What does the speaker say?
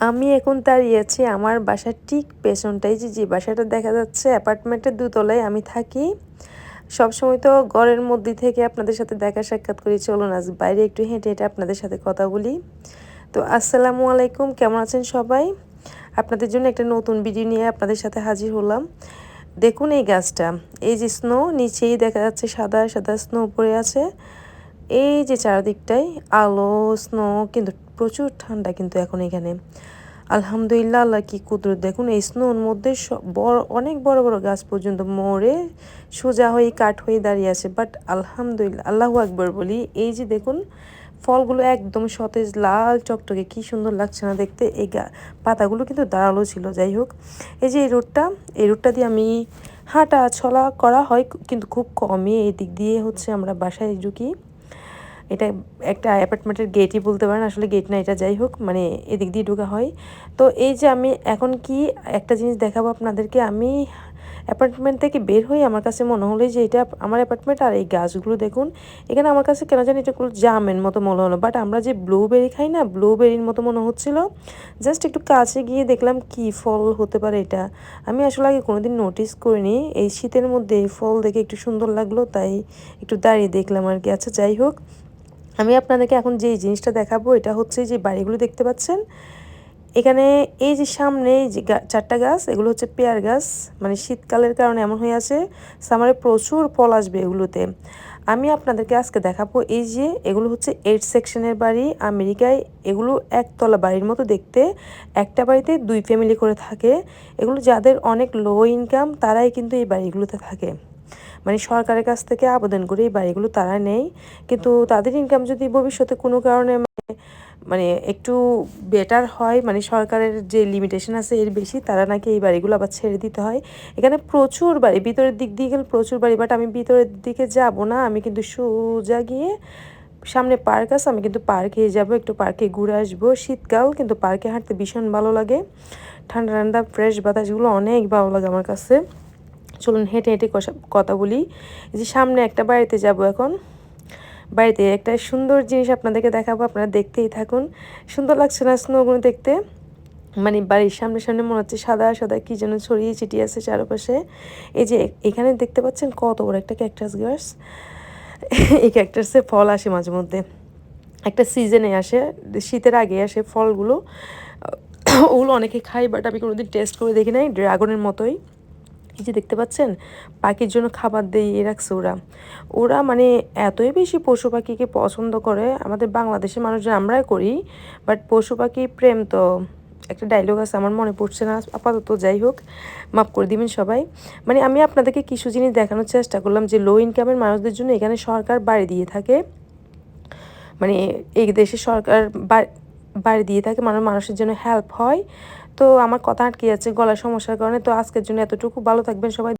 আমি এখন দাঁড়িয়ে আছি আমার বাসার ঠিক পেছনটাই। যে যে বাসাটা দেখা যাচ্ছে অ্যাপার্টমেন্টের দুতলায় আমি থাকি। সবসময় তো ঘরের মধ্যে থেকে আপনাদের সাথে দেখা সাক্ষাৎ করি। চলুন, আজ বাইরে একটু হেঁটে হেঁটে আপনাদের সাথে কথা বলি। তো, আসসালামু আলাইকুম, কেমন আছেন সবাই? আপনাদের জন্য একটা নতুন ভিডিও নিয়ে আপনাদের সাথে হাজির হলাম। দেখুন এই গাছটা, এই যে স্নো, নিচেই দেখা যাচ্ছে সাদা সাদা স্নো পড়ে আছে। এই যে চারদিকটাই আলো, স্নো, কিন্তু প্রচুর ঠান্ডা কিন্তু এখন এখানে। আলহামদুলিল্লাহ, আল্লাহ কি কুদরত। দেখুন, এই স্নোর মধ্যে বড়, অনেক বড় বড় গাছ পর্যন্ত মরে সোজা হয়ে কাঠ হয়ে দাঁড়িয়ে আছে। বাট আলহামদুলিল্লাহ, আল্লাহ আকবর বলি, এই যে দেখুন, ফলগুলো একদম সতেজ, লাল চকটকে কি সুন্দর লাগছে না দেখতে। এই পাতাগুলো কিন্তু দাঁড়াল ছিল, যাই হোক। এই যে এই রোডটা এই রোডটা দিয়ে আমি হাঁটা ছলা করা হয়, কিন্তু খুব কমই। এই দিক দিয়ে হচ্ছে আমরা বাসায় ঢুকি। এটা একটা অ্যাপার্টমেন্টের গেটই বলতে পারেন, আসলে গেট না, এটা যাই হোক মানে এদিক দিয়ে ঢুকা হয়। তো এই যে আমি এখন কি একটা জিনিস দেখাবো আপনাদেরকে, আমি অ্যাপার্টমেন্ট থেকে বের হয়ে আমার কাছে মনে হলো যে এটা আমার অ্যাপার্টমেন্ট আর এই গাছগুলো দেখুন, এখানে আমার কাছে কেন জানি এটা জামের মতো মনে হলো। বাট আমরা যে ব্লুবেরি খাই না ব্লুবেরির মতো মনে হচ্ছিল। জাস্ট একটু কাছে গিয়ে দেখলাম কি ফল হতে পারে এটা। আমি আসলে আগে কোনোদিন নোটিস করিনি। এই শীতের মধ্যে ফল দেখে একটু সুন্দর লাগল, তাই একটু দাঁড়িয়ে দেখলাম আর কি। আচ্ছা যাই হোক, আমি আপনাদেরকে এখন যে জিনিসটা দেখাবো, এটা হচ্ছে যে বাড়িগুলো দেখতে পাচ্ছেন? এখানে এই যে সামনে যে চারটা গাছ, এগুলো হচ্ছে পেয়ার গাছ। মানে শীতকালের কারণে এমন হয়ে আছে, সামারে প্রচুর ফল আসবে এগুলোতে। আমি আপনাদেরকে আজকে দেখাবো এই যে এগুলো হচ্ছে এইট সেকশনের বাড়ি আমেরিকায়। এগুলো একতলা বাড়ির মতো দেখতে। একটা বাড়িতে দুই ফ্যামিলি করে থাকে। এগুলো যাদের অনেক লো ইনকাম তারাই কিন্তু এই বাড়িগুলোতে থাকে। মানে সরকারের কাছ থেকে আবেদন করে এই বাড়িগুলো তারা নেয়। কিন্তু তাদের ইনকাম যদি ভবিষ্যতে কোনো কারণে মানে মানে একটু বেটার হয় মানে সরকারের যে লিমিটেশন আছে এর বেশি, তারা নাকি এই বাড়িগুলো আবার ছেড়ে দিতে হয়। এখানে প্রচুর বাড়ি, ভিতরের দিক দিয়ে গেলে প্রচুর বাড়ি বাট আমি ভিতরের দিকে যাব না, আমি কিন্তু সোজা গিয়ে সামনে পার্ক আছে, আমি কিন্তু পার্কে যাব, একটু পার্কে ঘুরে আসব। শীতকাল, কিন্তু পার্কে হাঁটতে ভীষণ ভালো লাগে। ঠান্ডা ঠান্ডা ফ্রেশ বাতাসগুলো অনেক ভালো লাগে আমার কাছে। চলুন হেঁটে হেঁটে কথা বলি। যে সামনে একটা বাড়িতে যাব এখন। বাড়িতে একটা সুন্দর জিনিস আপনাদেরকে দেখাবো, আপনারা দেখতেই থাকুন। সুন্দর লাগছে না স্নোগুলো দেখতে? মানে বাড়ির সামনে সামনে মনে হচ্ছে সাদা সাদা কী যেন ছড়িয়ে ছিটিয়ে আছে চারপাশে। এই যে এখানে দেখতে পাচ্ছেন কত বড় একটা ক্যাকটাস গাছ। এই ক্যাকটাসে ফল আসে মাঝে মধ্যে। একটা সিজনে আসে, শীতের আগে আসে ফলগুলো। ওগুলো অনেকে খাই বাট আমি কোনোদিন টেস্ট করে দেখি নাই, ড্রাগনের মতোই। এই যে দেখতে পাচ্ছেন? পাখির জন্য খাবার দিয়ে রাখছে ওরা। ওরা মানে এতই বেশি পশু পাখিকে পছন্দ করে, আমাদের বাংলাদেশের মানুষজন আমরাই করি বাট পশু পাখি প্রেম তো, একটা ডায়লগ আছে, আমার মনে পড়ছে না, আপাতত যাই হোক, মাফ করে দিবেন সবাই। মানে আমি আপনাদেরকে কিছু জিনিস দেখানোর চেষ্টা করলাম যে লো ইনকামের মানুষদের জন্য এখানে সরকার বাড়ি দিয়ে থাকে। মানে এই দেশে সরকার বাড়ি দিয়ে থাকে মানে মানুষের জন্য হেল্প হয়। তো আমার কথা আটকে যাচ্ছে গলার সমস্যার কারণে তো আজকের জন্য এতটুকু। ভালো থাকবেন সবাই।